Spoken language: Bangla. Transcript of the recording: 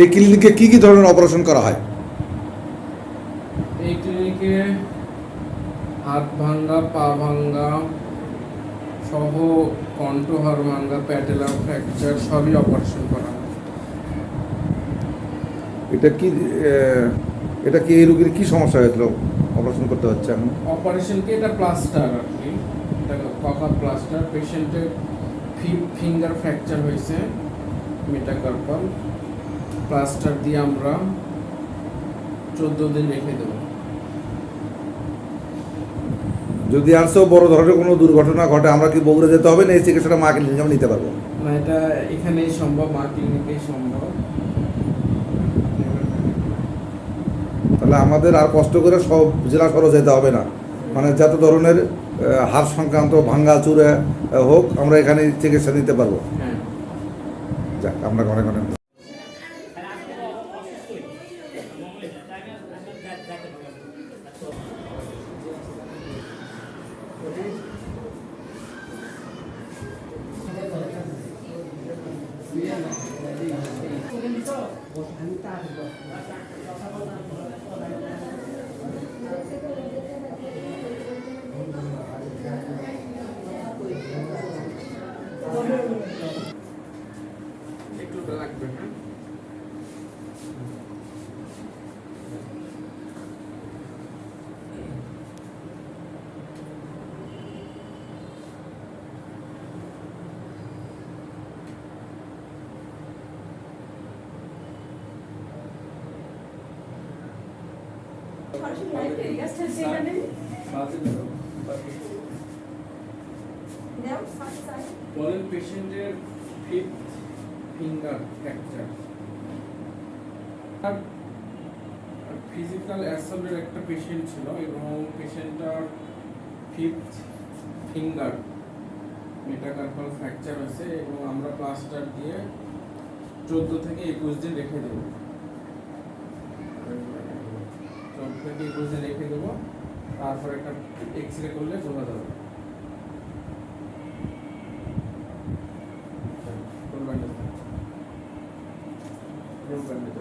এই ক্লিনিকে কি কি ধরনের অপারেশন করা হয়? এই ক্লিনিকে হাত ভাঙ্গা পা ভাঙ্গা সহ কণ্ঠহার ভাঙ্গা প্যাটেলার ফ্র্যাকচার সবই অপারেশন করা হয়। এটা কি এটা কি এই রোগীর কি সমস্যা হয়েছিল? অপারেশন করতে হচ্ছে এখন? অপারেশনকে এটা প্লাস্টার আর কি। এটা প্লাস্টার। পেশেন্টের ফিঙ্গার ফ্র্যাকচার হয়েছে মেটাকার্পাল। প্লাস্টার দিয়ে আমরা চোদ্দ দিন রেখে দেবো। যদি আরও বড় ধরনের কোনো দুর্ঘটনা ঘটে আমরা কি বগুড়া যেতে হবে না এই চিকিৎসাটা মা ক্লিনিকে আমরা নিতে পারব? না এটা এখানেই সম্ভব মা ক্লিনিকেই সম্ভব। তাহলে আমাদের আর কষ্ট করে সব জেলা শহরে যেতে হবে না। মানে যত ধরনের হাড় সংক্রান্ত ভাঙ্গা চুরে হোক আমরা এখানে চিকিৎসা নিতে পারব। হ্যাঁ। যাক আপনাকে অনেক অনেক একটু ফিজিক্যাল অ্যাসল্টের একটা পেশেন্ট ছিল এবং পেশেন্টটার ফিফথ ফিঙ্গার মেটাকার্পাল ফ্র্যাকচার হয়েছে এবং আমরা প্লাস্টার দিয়ে চোদ্দ থেকে একুশ দিন রেখে দেবো চোদ্দ থেকে একুশ দিন রেখে দেবো। তারপর একটা এক্স রে করলে বোঝা যাবে রোল ব্যান্ডেজ রোল ব্যান্ডেজ